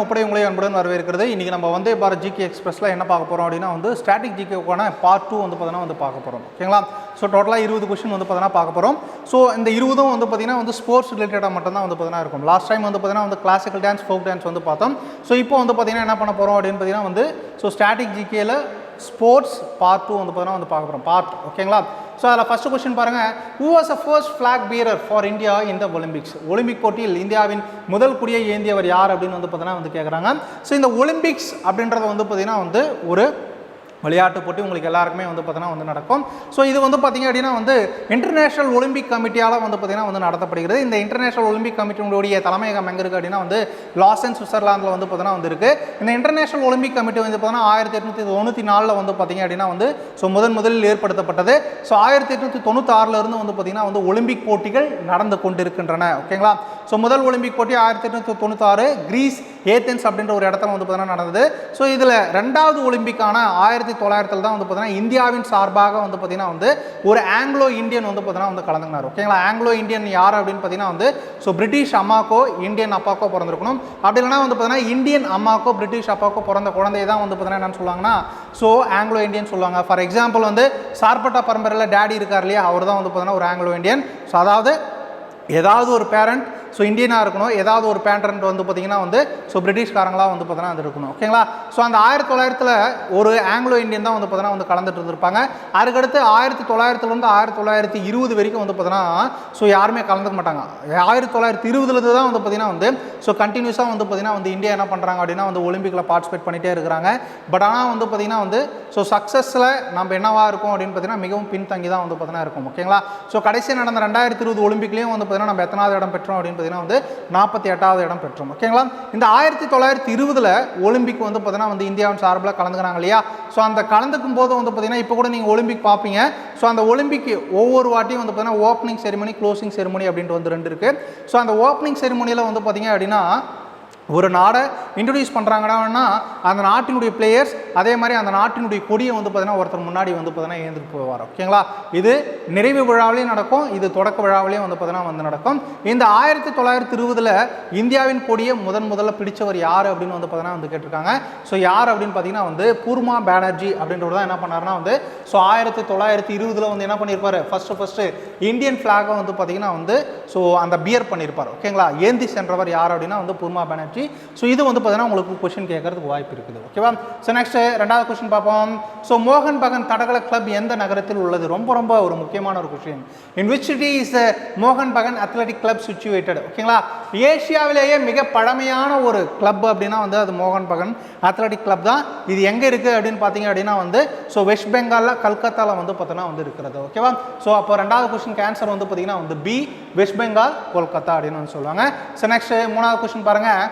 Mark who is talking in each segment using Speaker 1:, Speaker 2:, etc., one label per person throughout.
Speaker 1: முப்படை உங்களை அன்புடன் வரவேற்கிறது. இன்றைக்கி நம்ம வந்தே பாரத் ஜிகே எக்ஸ்பிரஸில் என்ன பார்க்க போகிறோம் அப்படின்னா வந்து ஸ்டாட்டிக் ஜிகேக்கான பார்ட் டூ வந்து பார்த்தீங்கன்னா வந்து பார்க்க போகிறோம் ஓகேங்களா ஸோ டோட்டலாக இருபது கொஷின் வந்து பார்த்தீங்கன்னா பார்க்க போகிறோம் ஸோ இந்த இருபதும் வந்து பார்த்தீங்கன்னா வந்து ஸ்போர்ட்ஸ் ரிலேட்டடாக மட்டும்தான் வந்து பார்த்தீங்கன்னா இருக்கும். லாஸ்ட் டைம் வந்து பார்த்தீங்கன்னா வந்து கிளாசிக்கல் டான்ஸ் ஃபோக் டான்ஸ் வந்து பார்த்தோம். ஸோ இப்போ வந்து பார்த்திங்கன்னா என்ன பண்ண போகிறோம் அப்படின்னு பார்த்தீங்கன்னா வந்து ஸோ ஸ்டாட்டிக் ஜிகேயில் ஸ்போர்ட்ஸ் பார்ட் டூ வந்து பார்த்தீங்கன்னா வந்து பார்க்க போகிறோம் பார்ட் ஓகேங்களா ஸோ அதில் ஃபஸ்ட்டு கொஸ்டின் பாருங்கள் who was a first flag bearer for India இந்த ஒலிம்பிக்ஸ் ஒலிம்பிக் போட்டியில் இந்தியாவின் முதல் குடியை ஏந்தியவர் யார் அப்படின்னு வந்து பார்த்தீங்கன்னா வந்து கேட்குறாங்க ஸோ இந்த ஒலிம்பிக்ஸ் அப்படின்றது வந்து பார்த்திங்கன்னா வந்து ஒரு விளையாட்டு போட்டி உங்களுக்கு எல்லாருக்குமே வந்து பார்த்தீங்கன்னா வந்து நடக்கும். ஸோ இது வந்து பார்த்தீங்க அப்படின்னா வந்து இன்டர்நேஷனல் ஒலிம்பிக் கமிட்டியால் வந்து பார்த்தீங்கன்னா வந்து நடத்தப்படுகிறது. இந்த இன்டர்நேஷனல் ஒலிம்பிக் கமிட்டியுடைய தலைமையகம் எங்கே இருக்குது அப்படின்னா வந்து லாசன் சுவிட்சர்லாந்தில் வந்து பார்த்தீங்கன்னா வந்து இருக்குது இந்த இன்டர்நேஷனல் ஒலிம்பிக் கமிட்டி வந்து பார்த்தீங்கன்னா ஆயிரத்தி எட்நூற்றி தொண்ணூற்றி நாலில் வந்து பார்த்தீங்க அப்படின்னா வந்து ஸோ முதன் முதலில் ஏற்படுத்தப்பட்டது. ஸோ ஆயிரத்தி எட்நூற்றி தொண்ணூத்தாறிலிருந்து வந்து பார்த்திங்கன்னா வந்து ஒலிம்பிக் போட்டிகள் நடந்து கொண்டிருக்கின்றன. ஓகேங்களா ஸோ முதல் ஒலிம்பிக் போட்டி ஆயிரத்தி எட்நூற்றி தொண்ணூத்தாறு கிரீஸ் ஏத்தென்ஸ் அப்படின்ற ஒரு இடத்துல வந்து பார்த்திங்கன்னா நடந்தது. ஸோ இதில் ரெண்டாவது ஒலிம்பிக்கான ஆயிரத்தி தொள்ளாயிரத்தில் தான் வந்து பார்த்தீங்கன்னா இந்தியாவின் சார்பாக வந்து பார்த்தீங்கன்னா வந்து ஒரு ஆங்கிலோ இந்தியன் வந்து பார்த்தீங்கன்னா வந்து கலந்துக்கினார். ஓகேங்களா? ஆங்கிலோ இந்தியன் யார் அப்படின்னு பார்த்தீங்கன்னா வந்து ஸோ பிரிட்டிஷ் அம்மாக்கோ இந்தியன் அப்பாக்கோ பிறந்திருக்கணும். அப்படி இல்லைனா வந்து பார்த்தீங்கன்னா இந்தியன் அம்மாக்கோ பிரிட்டிஷ் அப்பாக்கோ பிறந்த குழந்தை தான் வந்து பார்த்தீங்கன்னா என்னன்னு சொல்லுவாங்கன்னா ஸோ ஆங்கிலோ இந்தியன் சொல்லுவாங்க. ஃபார் எக்ஸாம்பிள் வந்து சார்பட்டா பரம்பரையில் டேடி இருக்கார் இல்லையா? அவர் தான் வந்து பார்த்தீங்கன்னா ஒரு ஆங்கிலோ இந்தியன். ஸோ அதாவது ஏதாவது ஒரு பேரண்ட் ஸோ இந்தியனாக இருக்கணும். ஏதாவது ஒரு பேரண்ட் வந்து பார்த்தீங்கன்னா வந்து ஸோ பிரிட்டிஷ்காரங்களாக வந்து பார்த்தீங்கன்னா அது இருக்கணும். ஓகேங்களா? ஸோ அந்த ஆயிரத்தி தொள்ளாயிரத்தில் ஒரு ஆங்கிலோ இந்தியன் தான் வந்து பார்த்தீங்கன்னா வந்து கலந்துட்டு இருந்திருப்பாங்க. அதுக்கடுத்து ஆயிரத்தி தொள்ளாயிரத்துலேருந்து ஆயிரத்தி தொள்ளாயிரத்தி இருபது வரைக்கும் வந்து பார்த்தீங்கன்னா ஸோ யாருமே கலந்துக்க மாட்டாங்க. ஆயிரத்தி தொள்ளாயிரத்தி இருபதுலேருந்து தான் வந்து பார்த்தீங்கன்னா வந்து ஸோ கண்டினியூஸாக வந்து பார்த்தீங்கன்னா வந்து இந்தியா என்ன பண்ணுறாங்க அப்படின்னா வந்து ஒலிம்பிக்கில் பார்ட்டிசிபேட் பண்ணிகிட்டே இருக்கிறாங்க. பட் ஆனால் வந்து பார்த்தீங்கன்னா வந்து ஸோ சக்ஸஸில் நம்ம என்னவாக இருக்கும் அப்படின்னு பார்த்தீங்கன்னா மிகவும் பின்தங்கி தான் வந்து பார்த்தீங்கன்னா இருக்கும். ஓகேங்களா? ஸோ கடைசி நடந்த ரெண்டாயிரத்தி இருபது ஒலிம்பிக்லேயும் வந்து பார்த்தீங்கன்னா நம்ம எத்தனாவது இடம் பெற்றோம் அப்படின்னு பார்த்தீங்கன்னா வந்து நாற்பத்தி எட்டாவது இடம் பெற்றோம். ஓகேங்களா இந்த ஆயிரத்தி தொள்ளாயிரத்தி இருபதில் ஒலிம்பிக் வந்து பார்த்தீங்கன்னா வந்து இந்தியாவின் சார்பில் கலந்துக்கிறாங்க இல்லையா? ஸோ அந்த கலந்துக்கும் போது வந்து பார்த்தீங்கன்னா இப்போ கூட நீங்கள் ஒலிம்பிக் பார்ப்பீங்க. ஸோ அந்த ஒலிம்பிக் ஒவ்வொரு வாட்டியும் வந்து பார்த்தீங்கன்னா ஓப்பனிங் செரிமனி க்ளோசிங் செரிமனி அப்படின்ட்டு வந்து ரெண்டு இருக்குது ஸோ அந்த ஓப்பனிங் செரிமனியில் வந்து பார்த்தீங்க அப்படின்னா ஒரு நாடை இன்ட்ரடியூஸ் பண்ணுறாங்கன்னா அந்த நாட்டினுடைய பிளேயர்ஸ் அதே மாதிரி அந்த நாட்டினுடைய கொடியை வந்து பார்த்தீங்கன்னா ஒருத்தர் முன்னாடி வந்து பார்த்தீங்கன்னா ஏந்திட்டு போவார் ஓகேங்களா இது நிறைவு விழாவிலையும் நடக்கும் இது தொடக்க விழாவிலையும் வந்து பார்த்தீங்கன்னா வந்து நடக்கும். இந்த ஆயிரத்தி தொள்ளாயிரத்தி இருபதில் இந்தியாவின் கொடியை முதன் முதல்ல பிடிச்சவர் யார் அப்படின்னு வந்து பார்த்தீங்கன்னா வந்து கேட்டிருக்காங்க. ஸோ யார் அப்படின்னு பார்த்தீங்கன்னா வந்து பூர்மா பானர்ஜி அப்படின்றவர் தான் என்ன பண்ணார்னா வந்து ஸோ ஆயிரத்தி தொள்ளாயிரத்தி இருபதில் வந்து என்ன பண்ணியிருப்பார் ஃபஸ்ட்டு ஃபஸ்ட்டு இந்தியன் ஃப்ளாகை வந்து பார்த்தீங்கன்னா வந்து ஸோ அந்த பியர் பண்ணியிருப்பார் ஓகேங்களா ஏந்தி சென்றவர் யார் அப்படின்னா வந்து பூர்மா பானர்ஜி. ஸோ இது வந்து பார்த்தீங்கன்னா உங்களுக்கு கொஷின் கேட்கறதுக்கு வாய்ப்பு இருக்குது. ஓகேவா ஸோ நெக்ஸ்ட்டு ரெண்டாவது கொஸ்டின் பார்ப்போம். ஸோ மோகன் பகன் தடகள கிளப் எந்த நகரத்தில் உள்ளது? ரொம்ப ரொம்ப ஒரு முக்கியமான ஒரு question in which city is மோகன் பகன் அத்லட்டிக் கிளப் சுச்சுவேட்டட் ஓகேங்களா ஏஷியாவிலேயே மிக பழமையான ஒரு கிளப் அப்படின்னா வந்து அது மோகன் பகன் அத்லட்டிக் கிளப் தான். இது எங்கே இருக்குது அப்படின்னு பார்த்தீங்க அப்படின்னா வந்து ஸோ வெஸ்ட் பெங்காலில் கல்கத்தாவில் வந்து பார்த்தோன்னா வந்து இருக்கிறது. ஓகேவா ஸோ அப்போ ரெண்டாவது கொஸ்டின் ஆன்சர் வந்து பார்த்தீங்கன்னா வந்து பி வெஸ்ட் பெங்கால் கொல்கத்தா அப்படின்னு வந்து சொல்லுவாங்க. ஸோ நெக்ஸ்ட் மூணாவது கொஸ்டின் பாருங்கள்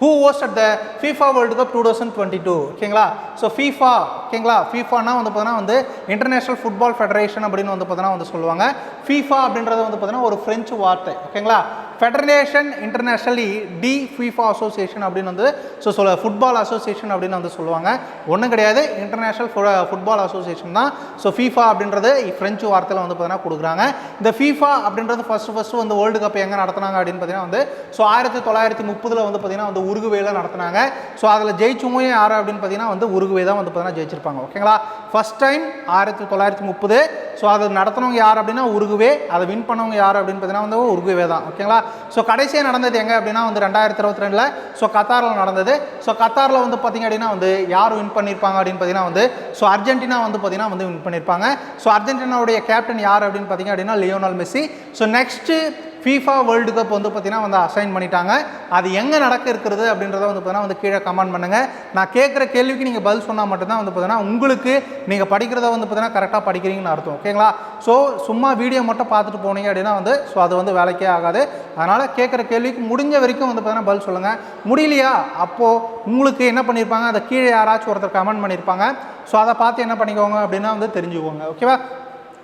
Speaker 1: who hosted the FIFA world cup two thousand twenty two ஓகேங்களா? ஸோ ஃபீஃபா ஓகேங்களா? ஃபீஃபானா வந்து பார்த்தீங்கன்னா வந்து இன்டர்நேஷனல் ஃபுட்பால் ஃபெடரேஷன் அப்படின்னு வந்து பார்த்தீங்கன்னா வந்து சொல்லுவாங்க. ஃபீஃபா அப்படின்றது வந்து பார்த்தீங்கன்னா ஒரு ஃப்ரெஞ்சு வார்த்தை ஓகேங்களா? Federation internationale de FIFA association அப்படின்னு வந்து ஸோ சொல்ல ஃபுட்பால் அசோசியேஷன் அப்படின்னு வந்து சொல்லுவாங்க. ஒன்றும் கிடையாது இன்டர்நேஷனல் ஃபுட்பால் அசோசியேஷன் தான். ஸோ ஃபீஃபா அப்படின்றது ஃப்ரெஞ்சு வார்த்தையில் வந்து பார்த்தீங்கன்னா கொடுக்குறாங்க. இந்த ஃபீஃபா அப்படின்றது ஃபஸ்ட்டு ஃபஸ்ட்டு வந்து வேர்ல்டு கப் எங்கே நடத்துனாங்க அப்படின்னு பார்த்தீங்கன்னா வந்து ஸோ ஆயிரத்தி தொள்ளாயிரத்தி முப்பதில் வந்து பார்த்தீங்கன்னா வந்து உருகுவேல நடத்துனாங்க. ஸோ அதில் ஜெயிச்சவங்க யார் அப்படின்னு பார்த்தீங்கன்னா வந்து உருகுவே தான் வந்து பார்த்தீங்கன்னா ஜெயிச்சிருப்பாங்க. ஓகேங்களா ஃபர்ஸ்ட் டைம் ஆயிரத்தி தொள்ளாயிரத்தி முப்பது. ஸோ அதை நடத்தினவங்க யார் அப்படின்னா உருகுவே அதை வின் பண்ணவங்க யார் அப்படின்னு பார்த்தீங்கன்னா வந்து உருகுவே தான். ஓகேங்களா ஸோ கடைசியாக நடந்தது எங்கே அப்படின்னா வந்து ரெண்டாயிரத்தி இருபத்தி ரெண்டில் ஸோ கத்தாரில் நடந்தது. ஸோ கத்தாரில் வந்து பார்த்தீங்க அப்படின்னா வந்து யார் வின் பண்ணியிருப்பாங்க அப்படின்னு பார்த்தீங்கன்னா வந்து ஸோ அர்ஜென்டினா வந்து பார்த்தீங்கன்னா வந்து வின் பண்ணியிருப்பாங்க ஸோ அர்ஜென்டினாவுடைய கேப்டன் யார் அப்படின்னு பார்த்தீங்க அப்படின்னா Lionel Messi. So next FIFA world cup வந்து பார்த்தீங்கன்னா வந்து அசைன் பண்ணிட்டாங்க. அது எங்கே நடக்க இருக்கிறது அப்படின்றத வந்து பார்த்தீங்கன்னா வந்து கீழே கமெண்ட் பண்ணுங்கள் நான் கேட்குற கேள்விக்கு நீங்கள் பதில் சொன்னால் மட்டும்தான் வந்து பார்த்தீங்கன்னா உங்களுக்கு நீங்கள் படிக்கிறத வந்து பார்த்தீங்கன்னா கரெக்டாக படிக்கிறீங்கன்னு அர்த்தம். ஓகேங்களா ஸோ சும்மா வீடியோ மட்டும் பார்த்துட்டு போனீங்க அப்படின்னா வந்து ஸோ அது வந்து வேலைக்கே ஆகாது. அதனால் கேட்குற கேள்விக்கு முடிஞ்ச வரைக்கும் வந்து பார்த்தீங்கன்னா பதில் சொல்லுங்கள் முடியலையா? அப்போது உங்களுக்கு என்ன பண்ணியிருப்பாங்க அதை கீழே யாராச்சும் ஒருத்தர் கமெண்ட் பண்ணியிருப்பாங்க ஸோ அதை பார்த்து என்ன பண்ணிக்கோங்க அப்படின்னா வந்து தெரிஞ்சுக்கோங்க. ஓகேவா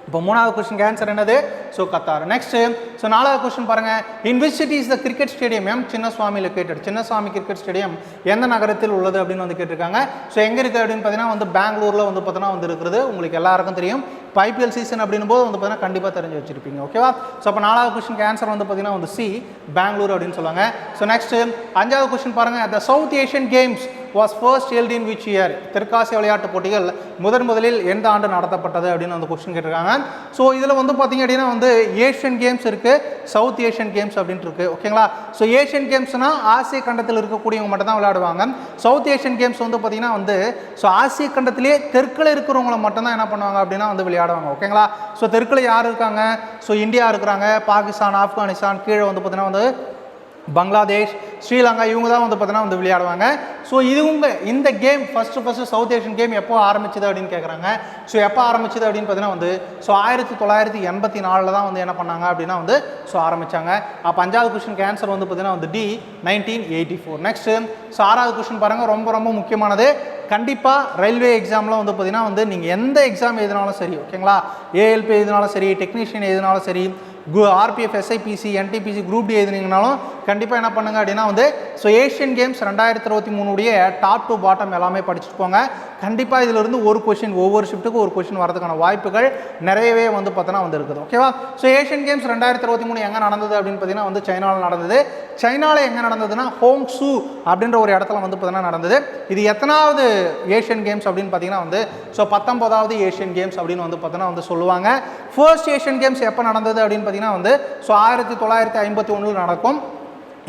Speaker 1: இப்போ மூணாவது கொஸ்டின் ஆன்சர் என்னது? So Qatar. நெக்ஸ்ட்டு ஸோ நாலாவது கொஸ்டின் பாருங்க. In which city is the cricket stadium M Chinnaswamy located Chinnaswamy cricket stadium எந்த நகரத்தில் உள்ளது அப்படின்னு வந்து கேட்டிருக்காங்க. ஸோ எங்கே இருக்குது அப்படின்னு பார்த்தீங்கன்னா வந்து பெங்களூரில் வந்து பார்த்தீங்கன்னா வந்து இருக்கிறது. உங்களுக்கு எல்லாருக்கும் தெரியும். இப்போ ஐபிஎல் சீசன் அப்படின்னும் போது வந்து பார்த்தீங்கன்னா கண்டிப்பாக தெரிஞ்சு வச்சிருப்பீங்க. ஓகேவா ஸோ அப்போ நாலாவது கொஸ்டினுக்கு ஆன்சர் வந்து பார்த்தீங்கன்னா வந்து சி பெங்களூர் அப்படின்னு சொல்லுவாங்க. ஸோ நெக்ஸ்ட்டு அஞ்சாவது கொஸ்டின் பாருங்க. The South Asian games was first held in which year தெற்காசிய விளையாட்டுப் போட்டிகள் முதன் முதலில் எந்த ஆண்டு நடத்தப்பட்டது அப்படின்னு வந்து கொஸ்டின் கேட்டிருக்காங்க. ஸோ இதில் வந்து பார்த்தீங்க அப்படின்னா வந்து ஏஷியன் கேம்ஸ் இருக்குது சவுத் ஏஷியன் கேம்ஸ் அப்படின்ட்டு இருக்குது ஓகேங்களா ஸோ ஏஷியன் கேம்ஸ்னால் ஆசிய கண்டத்தில் இருக்கக்கூடியவங்க மட்டும் தான் விளையாடுவாங்க. சவுத் ஏஷியன் கேம்ஸ் வந்து பார்த்தீங்கன்னா வந்து ஸோ ஆசிய கண்டத்திலே தெற்கில் இருக்கிறவங்கள மட்டும்தான் என்ன பண்ணுவாங்க அப்படின்னா வந்து விளையாடுவாங்க. ஓகேங்களா ஸோ தெற்கில் யார் இருக்காங்க? ஸோ இந்தியா இருக்கிறாங்க பாகிஸ்தான் ஆப்கானிஸ்தான் கீழே வந்து பார்த்தீங்கன்னா வந்து பங்களாதேஷ் ஸ்ரீலங்கா இவங்க தான் வந்து பார்த்தீங்கன்னா வந்து விளையாடுவாங்க. ஸோ இதுவும் இந்த game first first South Asian game எப்போ ஆரம்பிச்சது அப்படின்னு கேட்குறாங்க ஸோ எப்போ ஆரம்பிச்சது அப்படின்னு பார்த்தீங்கன்னா வந்து ஸோ ஆயிரத்தி தொள்ளாயிரத்தி எண்பத்தி நாலில் தான் வந்து என்ன பண்ணாங்க அப்படின்னா வந்து ஸோ ஆரம்பித்தாங்க அப்போ அஞ்சாவது கொஷனுக்கு ஆன்சர் வந்து பார்த்தீங்கன்னா வந்து D nineteen eighty four next so ஆறாவது கொஷின் பாருங்கள் ரொம்ப ரொம்ப முக்கியமானது. கண்டிப்பாக ரயில்வே எக்ஸாமில் வந்து பார்த்தீங்கன்னா வந்து நீங்கள் எந்த எக்ஸாம் எதுனாலும் சரி ஓகேங்களா ஏஎல்பி எதுனாலும் சரி டெக்னீஷியன் எதுனாலும் சரி RPF SIPC NTPC group D எழுதுனீங்கனாலும் கண்டிப்பாக என்ன பண்ணுங்க அப்படின்னா வந்து ஸோ ஏஷியன் கேம்ஸ் ரெண்டாயிரத்தி இருபத்தி மூணுடைய டாப் டு பாட்டம் எல்லாமே படிச்சுட்டு போங்க. கண்டிப்பாக இதிலிருந்து ஒரு கொஷின் ஒவ்வொரு ஷிஃப்ட்டுக்கும் ஒரு கொஷின் வரதுக்கான வாய்ப்புகள் நிறையவே வந்து பார்த்தோன்னா வந்து இருக்குது. ஓகேவா ஸோ ஏஷியன் கேம்ஸ் ரெண்டாயிரத்தி இருபத்தி மூணு எங்கே நடந்தது அப்படின்னு பார்த்தீங்கன்னா வந்து சைனாவில் நடந்தது. சைனாவில் எங்கே நடந்ததுன்னா ஹோங் சூ அப்படின்ற ஒரு இடத்துல வந்து பார்த்தீங்கன்னா நடந்தது. இது எத்தனாவது ஏஷியன் கேம்ஸ் அப்படின்னு பார்த்தீங்கன்னா வந்து ஸோ பத்தொன்பதாவது ஏஷியன் கேம்ஸ் அப்படின்னு வந்து பார்த்தோன்னா வந்து சொல்லுவாங்க. ஃபர்ஸ்ட் ஏஷியன் கேம்ஸ் எப்போ நடந்தது அப்படின்னு பார்த்தீங்கன்னா வந்து ஸோ ஆயிரத்தி தொள்ளாயிரத்தி ஐம்பத்தி ஒன்றில் நடக்கும்.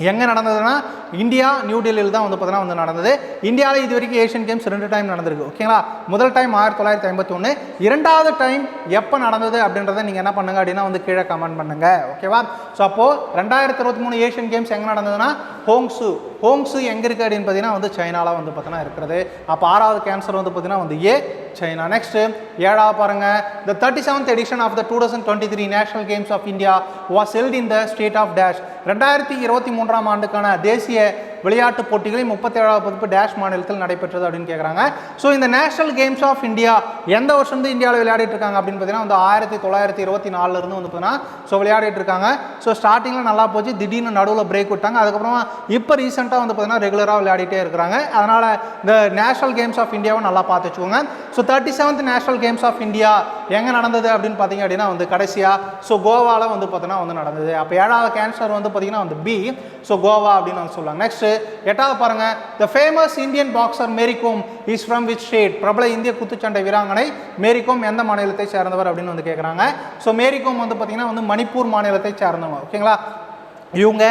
Speaker 1: எங்கே நடந்ததுன்னா இந்தியா நியூ டெல்லியில் தான் வந்து பார்த்தீங்கன்னா வந்து நடந்தது. இந்தியாவில் இது வரைக்கும் ஏஷியன் கேம்ஸ் ரெண்டு டைம் நடந்திருக்கு ஓகேங்களா முதல் டைம் ஆயிரத்தி தொள்ளாயிரத்தி ஐம்பத்தி ஒன்று இரண்டாவது டைம் எப்போ நடந்தது அப்படின்றத நீங்கள் என்ன பண்ணுங்க அப்படின்னா வந்து கீழே கமெண்ட் பண்ணுங்க ஓகேவா ஸோ அப்போது ரெண்டாயிரத்தி இருபத்தி மூணு ஏஷியன் கேம்ஸ் எங்கே நடந்ததுன்னா ஹோங்ஸு ஹோம்ஸு எங்கே இருக்குது அப்படின்னு பார்த்தீங்கன்னா வந்து சைனாவில் வந்து பார்த்தீங்கன்னா இருக்கிறது. அப்போ ஆறாவது கேன்சர் வந்து பார்த்தீங்கன்னா வந்து ஏ சைனா. நெக்ஸ்ட்டு ஏழாவது பாருங்கள் the thirty seventh edition of the two thousand twenty three national games of India was held in the state of dash ரெண்டாயிரத்தி இருபத்தி மூன்றாம் ஆண்டுக்கான தேசிய விளையாட்டுப் போட்டிகளில் முப்பத்தேழாவது பதிப்பு டேஷ் மாநிலத்தில் நடைபெற்றது அப்படின்னு கேட்குறாங்க ஸோ இந்த நேஷனல் கேம்ஸ் ஆஃப் இந்தியா எந்த வருஷம் வந்து இந்தியாவில் விளையாடிட்டு இருக்காங்க அப்படின்னு பார்த்தீங்கன்னா வந்து ஆயிரத்தி தொள்ளாயிரத்தி இருபத்தி நாலுலேருந்து வந்து பார்த்தீங்கன்னா ஸோ விளையாடிட்டு இருக்காங்க. ஸோ ஸ்டார்டிங்கில் நல்லா போச்சு. திடீர்னு நடுவில் பிரேக் விட்டாங்க. அதுக்கப்புறமா இப்போ ரீசெண்ட் ரீசெண்டாக வந்து பார்த்தீங்கன்னா ரெகுலராக விளையாடிட்டே இருக்கிறாங்க. அதனால் இந்த நேஷனல் கேம்ஸ் ஆஃப் இந்தியாவும் நல்லா பார்த்து வச்சுக்கோங்க. So thirty seventh national games of India எங்கே நடந்தது அப்படின்னு பார்த்தீங்க அப்படின்னா வந்து கடைசியாக ஸோ கோவாவில் வந்து பார்த்தீங்கன்னா வந்து நடந்தது. அப்போ ஏழாவது கேன்சர் வந்து பார்த்தீங்கன்னா வந்து பி ஸோ கோவா அப்படின்னு வந்து சொல்லுவாங்க. நெக்ஸ்ட் எட்டாவது பாருங்க. The famous Indian boxer Mary Kom is from which state பிரபல இந்திய குத்துச்சண்டை வீராங்கனை மேரிகோம் எந்த மாநிலத்தை சேர்ந்தவர் அப்படின்னு வந்து கேட்குறாங்க ஸோ மேரிகோம் வந்து பார்த்தீங்கன்னா வந்து மணிப்பூர் மாநிலத்தை சேர்ந்தவங்க. ஓகேங்களா? இவங்க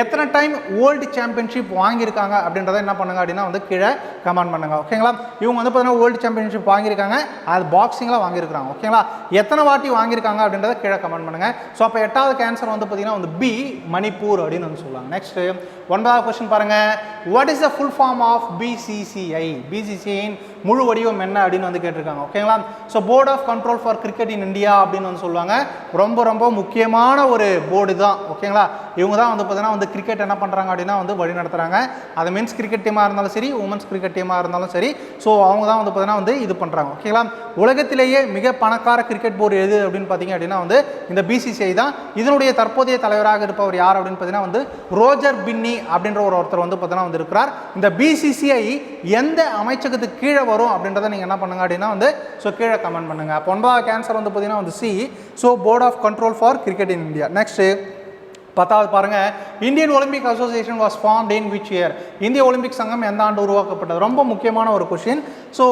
Speaker 1: எத்தனை டைம் வேர்ல்டு சாம்பியன்ஷிப் வாங்கியிருக்காங்க அப்படின்றத என்ன பண்ணுங்க அப்படின்னா வந்து கீழே கமெண்ட் பண்ணுங்க. ஓகேங்களா இவங்க வந்து பார்த்தீங்கன்னா வேர்ல்டு சாம்பியன்ஷிப் வாங்கியிருக்காங்க. அது பாக்ஸிங்கில் வாங்கியிருக்காங்க ஓகேங்களா எத்தனை வாட்டி வாங்கியிருக்காங்க அப்படின்றத கீழே கமெண்ட் பண்ணுங்க. ஸோ அப்போ எட்டாவது கேன்சர் வந்து பார்த்தீங்கன்னா வந்து பி மணிப்பூர் அப்படின்னு வந்து சொல்லுவாங்க. நெக்ஸ்ட்டு ஒன்பதாவது கொஸ்டின் பாருங்கள் what is the full form of BCCI பிசிசிஐயின் முழு வடிவம் என்ன அப்படின்னு வந்து கேட்டிருக்காங்க. ஓகேங்களா so board of control for cricket in India அப்படின்னு வந்து சொல்லுவாங்க. ரொம்ப ரொம்ப முக்கியமான ஒரு போர்டு தான். ஓகேங்களா இவங்க தான் வந்து பார்த்தீங்கன்னா வந்து கிரிக்கெட் என்ன பண்ணுறாங்க அப்படின்னா வந்து வழி நடத்துகிறாங்க அது மென்ஸ் கிரிக்கெட் டீமாக இருந்தாலும் சரி உமன்ஸ் கிரிக்கெட் டீமாக இருந்தாலும் சரி. ஸோ அவங்க தான் வந்து பார்த்தீங்கன்னா வந்து இது பண்ணுறாங்க ஓகேங்களா உலகத்திலேயே மிக பணக்கார கிரிக்கெட் போர்டு எது அப்படின்னு பார்த்தீங்க அப்படின்னா வந்து இந்த பிசிசிஐ தான். இதனுடைய தற்போதைய தலைவராக இருப்பவர் யார் அப்படின்னு பார்த்தீங்கன்னா வந்து ரோஜர் பின்னி அப்படின்ற ஒரு ஒருத்தர் வந்து பார்த்தோன்னா வந்து இருக்கிறார் இந்த பிசிசிஐ எந்த அமைச்சகத்துக்கு கீழே வரும் அப்படின்றத நீங்கள் என்ன பண்ணுங்க அப்படின்னா வந்து ஸோ கீழே கமெண்ட் பண்ணுங்க. அப்போ ஒன்பதாவது கேன்சர் வந்து பார்த்தீங்கன்னா வந்து C so board of control for cricket in India next பத்தாவது பாருங்க. Indian Olympic association was formed in which year இந்திய ஒலிம்பிக் சங்கம் எந்த ஆண்டு உருவாக்கப்பட்டது? ரொம்ப முக்கியமான ஒரு கொஷின் ஸோ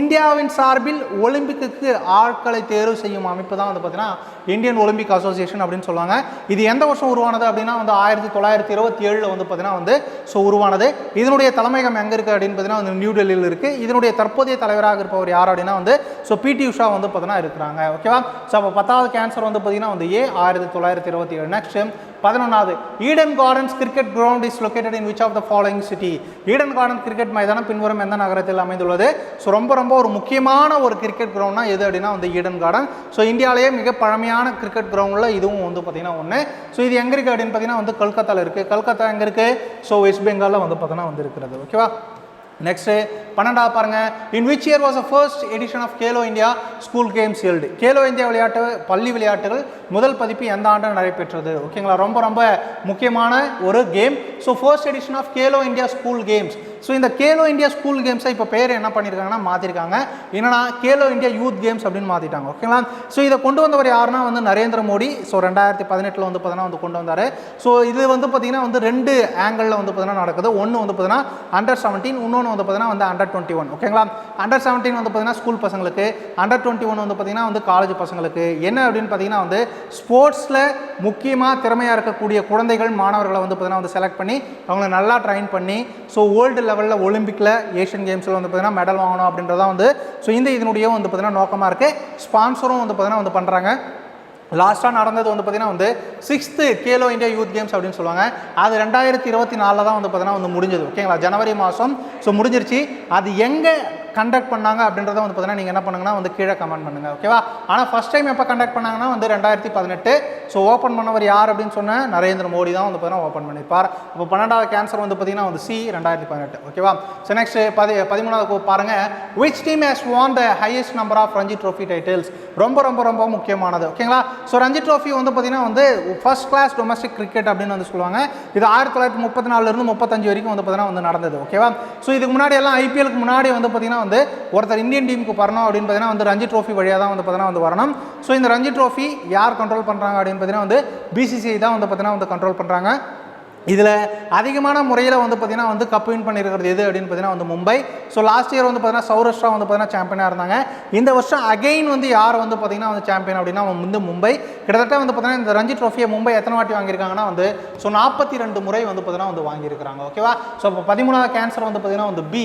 Speaker 1: இந்தியாவின் சார்பில் ஒலிம்பிக்கு ஆட்களை தேர்வு செய்யும் அமைப்பு தான் வந்து பார்த்தீங்கன்னா இந்தியன் ஒலிம்பிக் அசோசியேஷன் அப்படின்னு சொல்லுவாங்க. இது எந்த வருஷம் உருவானது அப்படின்னா வந்து ஆயிரத்தி தொள்ளாயிரத்தி இருபத்தி ஏழில் வந்து பார்த்தீங்கன்னா வந்து ஸோ உருவானது. இதனுடைய தலைமையகம் எங்கே இருக்குது அப்படின்னு பார்த்தீங்கன்னா வந்து நியூ டெல்லியில் இருக்குது இதனுடைய தற்போதைய தலைவராக இருப்பவர் யார் அப்படின்னா வந்து ஸோ பிடி உஷா வந்து பார்த்தீங்கன்னா இருக்கிறாங்க. ஓகேவா ஸோ அப்போ பத்தாவது கேன்சர் வந்து பார்த்தீங்கன்னா வந்து ஏ ஆயிரத்தி தொள்ளாயிரத்தி இருபத்தி ஏழு. நெக்ஸ்ட் பதினொன்றாவது Eden Gardens cricket ground is located in which of the following city Eden Garden cricket மைதானம் பின்வரும் எந்த நகரத்தில் அமைந்துள்ளது? ஸோ ரொம்ப ரொம்ப ஒரு முக்கியமான ஒரு கிரிக்கெட் கிரவுண்ட்னா எது அப்படின்னா வந்து ஈடன் கார்டன் ஸோ இந்தியாவிலேயே மிக பழமையான கிரிக்கெட் கிரவுண்டில் இதுவும் வந்து பார்த்தீங்கன்னா ஒன்று ஸோ இது எங்கே இருக்குது அப்படின்னு பார்த்தீங்கன்னா வந்து கல்கத்தாவில் இருக்குது கல்கத்தா எங்கே இருக்குது ஸோ வெஸ்ட் பெங்காலில் வந்து பார்த்தீங்கன்னா வந்து இருக்கிறது. ஓகேவா நெக்ஸ்ட்டு பன்னெண்டாவது பாருங்க. In which year was a first edition of Khelo India school games held Khelo India விளையாட்டு பள்ளி விளையாட்டுகள் முதல் பதிப்பு எந்த ஆண்டு நடைபெற்றது? ஓகேங்களா ரொம்ப ரொம்ப முக்கியமான ஒரு game so first edition of Khelo India school games so இந்த கேலோ இந்தியா ஸ்கூல் கேம்ஸை இப்போ பேர் என்ன பண்ணியிருக்காங்கன்னா மாற்றிருக்காங்க என்னன்னா கேலோ இந்தியா யூத் கேம்ஸ் அப்படின்னு மாற்றிட்டாங்க ஓகேங்களா ஸோ இதை கொண்டு வந்தவர் யாருன்னா வந்து நரேந்திர மோடி. ஸோ ரெண்டாயிரத்தி பதினெட்டில் வந்து பார்த்தீங்கன்னா வந்து கொண்டு வந்தார். ஸோ இது வந்து பார்த்தீங்கன்னா வந்து ரெண்டு ஆங்கிளில் வந்து பார்த்தீங்கன்னா நடக்குது. ஒன்று வந்து பார்த்தீங்கன்னா அண்டர் செவன்டீன் இன்னொன்று வந்து பார்த்தீங்கன்னா வந்து அண்டர் டுவெண்ட்டி ஒன் ஓகேங்களா அண்டர் செவன்டீன் வந்து பார்த்தீங்கன்னா ஸ்கூல் பசங்களுக்கு அண்டர் டுவெண்ட்டி ஒன் வந்து பார்த்தீங்கன்னா வந்து காலேஜ் பசங்களுக்கு என்ன அப்படின்னு பார்த்தீங்கன்னா வந்து ஸ்போர்ட்ஸில் முக்கியமாக திறமையாக இருக்கக்கூடிய குழந்தைகள் மாணவர்களை வந்து பார்த்தீங்கன்னா வந்து செலக்ட் பண்ணி அவங்கள நல்லா ட்ரைன் பண்ணி ஸோ வேர்ல்டு லெவலில் ஒலிம்பிக்கில் ஏஷியன் கேம்ஸில் வந்து பார்த்தீங்கன்னா மெடல் வாங்கணும் அப்படின்றதான் வந்து ஸோ இந்த இதனுடைய வந்து பார்த்திங்கன்னா நோக்கமாக இருக்குது ஸ்பான்சரும் வந்து பார்த்திங்கன்னா வந்து பண்ணுறாங்க லாஸ்ட்டாக நடந்தது வந்து பார்த்திங்கன்னா வந்து sixth Khelo India youth games அப்படின்னு சொல்லுவாங்க. அது ரெண்டாயிரத்தி இருபத்தி நாலில் தான் வந்து பார்த்திங்கன்னா வந்து முடிஞ்சது. ஓகேங்களா? ஜனவரி மாதம் ஸோ முடிஞ்சிருச்சு. அது எங்கே கண்டக்ட் பண்ணாங்க அப்படின்றத வந்து பார்த்தீங்கன்னா நீங்கள் என்ன பண்ணுங்கன்னா வந்து கீழே கமெண்ட் பண்ணுங்கள் ஓகேவா ஆனால் ஃபஸ்ட் டைம் எப்போ கண்டக்ட் பண்ணாங்கன்னா வந்து ரெண்டாயிரத்தி பதினெட்டு. ஸோ ஓப்பன் பண்ணவர் யார் அப்படின்னு சொன்ன நரேந்திர மோடி தான் வந்து பார்த்தீங்கன்னா ஓப்பன் பண்ணியிருப்பார். இப்போ பன்னெண்டாவது கேன்சர் வந்து பார்த்தீங்கன்னா வந்து சி ரெண்டாயிரத்தி பதினெட்டு ஓகேவா ஸோ நெக்ஸ்ட் பதி பதிமூணாவது பாருங்கள் which team has won the highest number of Ranji trophy titles ரொம்ப ரொம்ப ரொம்ப முக்கியமானது ஓகேங்களா ஸோ ரஞ்சி ட்ரோஃபி வந்து பார்த்தீங்கன்னா வந்து ஃபர்ஸ்ட் கிளாஸ் டொமஸ்டிக் கிரிக்கெட் அப்படின்னு வந்து சொல்லுவாங்க. இது ஆயிரத்தி தொள்ளாயிரத்தி முப்பத்தி நாலுலேருந்து முப்பத்தஞ்சு வரைக்கும் வந்து பார்த்தீங்கன்னா வந்து நடந்தது ஓகேவா ஸோ இதுக்கு முன்னாடி எல்லாம் ஐபிஎலுக்கு முன்னாடி வந்து பார்த்தீங்கன்னா வந்து ஒருத்தர் இந்தியன் டீமுக்கு வரணும் அப்படின்னு பார்த்தீங்கன்னா வந்து ரஞ்சி ட்ரோஃபி வழியாக தான் வந்து பார்த்தீங்கன்னா வந்து வரணும். ஸோ இந்த ரஞ்சி ட்ரோஃபி யார் கண்ட்ரோல் பண்ணுறாங்க அப்படின்னு பார்த்தீங்கன்னா வந்து பிசிசிஐ தான் வந்து பார்த்தீங்கன்னா வந்து கண்ட்ரோல் பண்ணுறாங்க இதில் அதிகமான முறையில் வந்து பார்த்திங்கன்னா வந்து கப் வின் பண்ணியிருக்கிறது எது அப்படின்னு பார்த்தீங்கன்னா வந்து மும்பை. ஸோ லாஸ்ட் இயர் வந்து பார்த்தீங்கன்னா சௌராஷ்டிரா வந்து பார்த்தீங்கன்னா சாம்பியனாக இருந்தாங்க. இந்த வருஷம் அகைன் வந்து யார் வந்து பார்த்திங்கன்னா வந்து சாம்பியன் அப்படின்னா வந்து மும்பை. கிட்டத்தட்ட வந்து பார்த்திங்கன்னா இந்த ரஞ்சி ட்ரோஃபியை மும்பை எத்தனை வாட்டி வாங்கியிருக்காங்கன்னா வந்து ஸோ நாற்பத்தி ரெண்டு முறை வந்து பார்த்தீங்கன்னா வந்து வாங்கியிருக்கிறாங்க. ஓகேவா ஸோ இப்போ பதிமூணாவது கேன்சர் வந்து பார்த்திங்கன்னா வந்து பி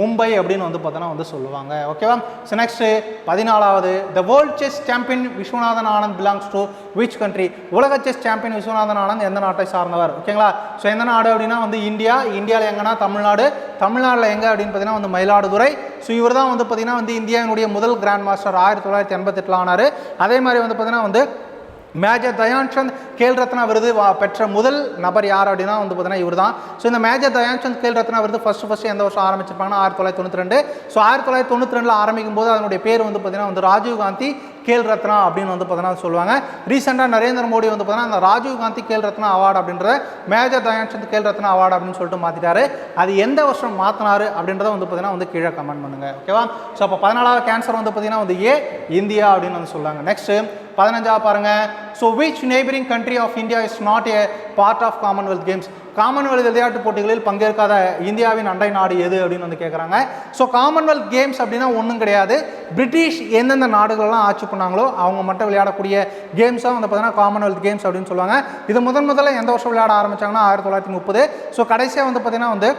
Speaker 1: மும்பை அப்படின்னு வந்து பார்த்தீங்கன்னா வந்து சொல்லுவாங்க. ஓகேவா ஸோ நெக்ஸ்ட்டு பதினாலாவது the world chess champion Viswanathan Anand belongs to which country உலக செஸ் சாம்பியன் விஸ்வநாதன் ஆனந்த் எந்த நாட்டை சார்ந்தவர்? ஓகேங்களா ஸோ எந்த நாடு அப்படின்னா வந்து இந்தியா இந்தியாவில் எங்கன்னா தமிழ்நாடு தமிழ்நாட்டில் எங்கே அப்படின்னு பார்த்தீங்கன்னா வந்து மயிலாடுதுறை. ஸோ இவர் தான் வந்து பார்த்தீங்கன்னா வந்து இந்தியாவினுடைய முதல் கிராண்ட் மாஸ்டர் ஆயிரத்தி தொள்ளாயிரத்தி எண்பத்தெட்டில் ஆனார். அதே மாதிரி வந்து பார்த்தீங்கன்னா வந்து மேஜர் தயான்சந்த் கேல் ரத்னா விருது வா- பெற்ற முதல் நபர் யார் அப்படின்னா வந்து பார்த்தீங்கன்னா இவர் தான் ஸோ இந்த மேஜர் தயான்சந்த் கேல் ரத்னா விருது ஃபர்ஸ்ட் ஃபர்ஸ்ட் எந்த வருஷம் ஆரம்பிச்சிருப்பாங்கன்னா ஆயிரத்தி தொள்ளாயிரத்தி தொண்ணூற்றி ரெண்டு. ஸோ ஆயிரத்தி தொள்ளாயிரத்தி தொண்ணூற்றி ரெண்டில் ஆரம்பிக்கும் போது அதனுடைய பேர் வந்து பார்த்தீங்கன்னா வந்து ராஜீவ் காந்தி கேல் ரத்னா அப்படின்னு வந்து பார்த்தீங்கன்னா சொல்லுவாங்க. ரீசெண்டாக நரேந்திர மோடி வந்து பார்த்தீங்கன்னா அந்த ராஜீவ் காந்தி கேல் ரத்னா அவார்டு அப்படின்ற மேஜர் தயான்சந்த் கேல் ரத்னா அவார்டு அப்படின்னு சொல்லிட்டு மாற்றிட்டாரு அது எந்த வருஷம் மாற்றினாரு அப்படின்றத வந்து பார்த்தீங்கன்னா வந்து கீழே கமெண்ட் பண்ணுங்க. ஓகேவா ஸோ அப்போ பதினாலாவது கேன்சர் வந்து பார்த்தீங்கன்னா வந்து ஏ இந்தியா அப்படின்னு வந்து சொல்லுவாங்க. நெக்ஸ்ட்டு பதினஞ்சாவது பாருங்கள் so which neighbouring country of India is not a part of Commonwealth games Commonwealth விளையாட்டுப் போட்டிகளில் பங்கேற்காத இந்தியாவின் அண்டை நாடு எது அப்படின்னு வந்து கேட்குறாங்க ஸோ காமன்வெல்த் கேம்ஸ் அப்படின்னா ஒன்றும் கிடையாது. பிரிட்டிஷ் எந்தெந்த நாடுகளெல்லாம் ஆட்சி பண்ணாங்களோ அவங்க மட்டும் விளையாடக்கூடிய கேம்ஸாக வந்து பார்த்தீங்கன்னா காமன்வெல்த் கேம்ஸ் அப்படின்னு சொல்லுவாங்க. இது முதன் முதல்ல எந்த வருஷம் விளையாட ஆரம்பிச்சாங்கன்னா ஆயிரத்தி தொள்ளாயிரத்தி முப்பது. ஸோ கடைசியாக வந்து பார்த்தீங்கன்னா வந்து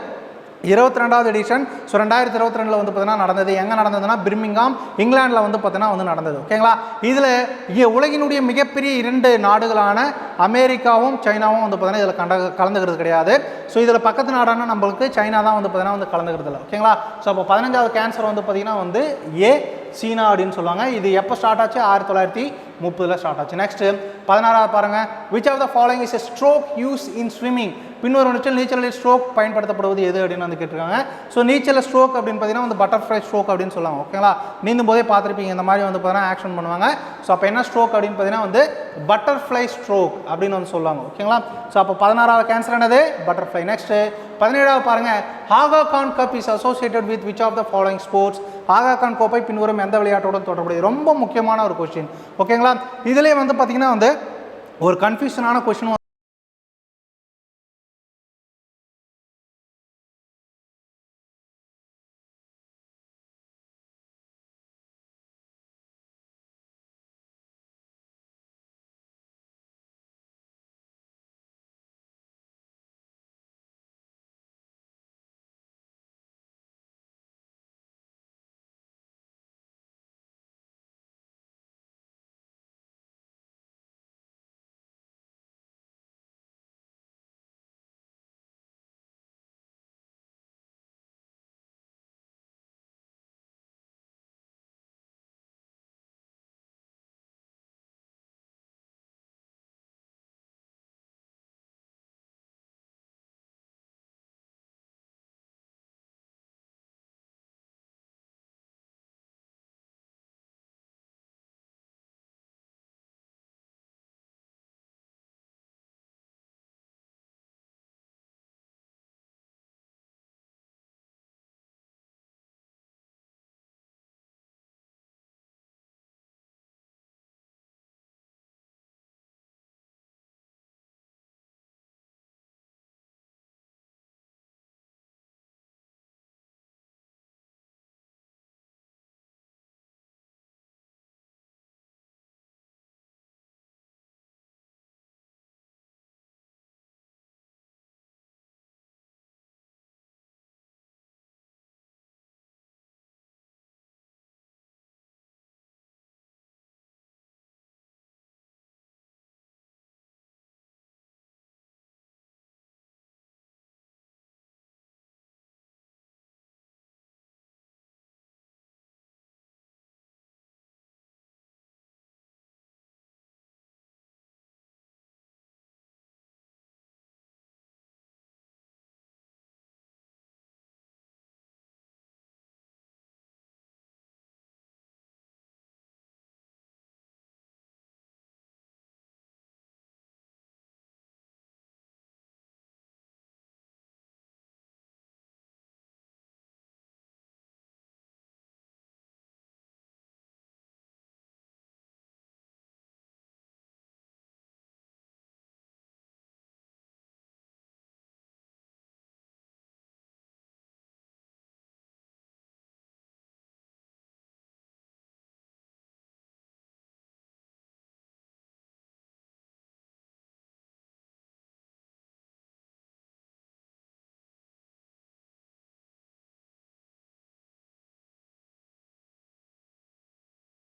Speaker 1: இருபத்தி ரெண்டாவது எடிஷன் ஸோ ரெண்டாயிரத்தி இருபத்தி ரெண்டில் வந்து பார்த்தீங்கன்னா நடந்தது. எங்கே நடந்ததுன்னா பிர்மிங்காம் இங்கிலாண்டில் வந்து பார்த்தீங்கன்னா வந்து நடந்தது. ஓகேங்களா இதில் இங்கே உலகினுடைய மிகப்பெரிய இரண்டு நாடுகளான அமெரிக்காவும் சைனாவும் வந்து பார்த்தீங்கன்னா இதில் கண்ட கலந்துக்கிறது கிடையாது. ஸோ இதில் பக்கத்து நாடான நம்மளுக்கு சைனா தான் வந்து பார்த்தீங்கன்னா வந்து கலந்துக்கிறது இல்லை. ஓகேங்களா ஸோ அப்போ பதினஞ்சாவது கேன்சர் வந்து பார்த்தீங்கன்னா வந்து ஏ சீனா அப்படின்னு சொல்லுவாங்க. இது எப்போ ஸ்டார்ட் ஆச்சு? ஆயிரத்தி தொள்ளாயிரத்தி முப்பதில் ஸ்டார்ட் ஆச்சு. நெக்ஸ்ட்டு பதினாறாவது பாருங்க. Which of the following is a stroke use in swimming பின்வரும் நீச்சல் நீச்சலில் ஸ்ட்ரோக் பயன்படுத்தப்படுவது எது அப்படின்னு வந்து கேட்டிருக்காங்க. ஸோ நீச்சல் ஸ்ட்ரோக் அப்படின்னு பார்த்தீங்கன்னா வந்து பட்டர்ஃப்ளை ஸ்ட்ரோக் அப்படின்னு சொல்லுவாங்க. ஓகேங்களா நீந்தும் போதே பார்த்துருப்பீங்க. இந்த மாதிரி வந்து பார்த்தீங்கன்னா ஆக்ஷன் பண்ணுவாங்க. ஸோ அப்போ என்ன ஸ்ட்ரோக் அப்படின்னு பார்த்தீங்கன்னா வந்து பட்டர்ஃப்ளை ஸ்ட்ரோக் அப்படின்னு வந்து சொல்லுவாங்க. ஓகேங்களா ஸோ அப்போ பதினாறாவது கேன்சர் என்னது? பட்டர்ஃப்ளை நெக்ஸ்ட்டு பதினேழாவது பாருங்க. Aga Khan cup is associated with which of the following sports Aga Khan கோப்பை பின்வரும் எந்த விளையாட்டோட தொடர்புடையது ரொம்ப முக்கியமான ஒரு கொஸ்டின் ஓகேங்களா இதுலேயே வந்து பார்த்தீங்கன்னா வந்து ஒரு கன்ஃபியூஷனான கொஸ்டின்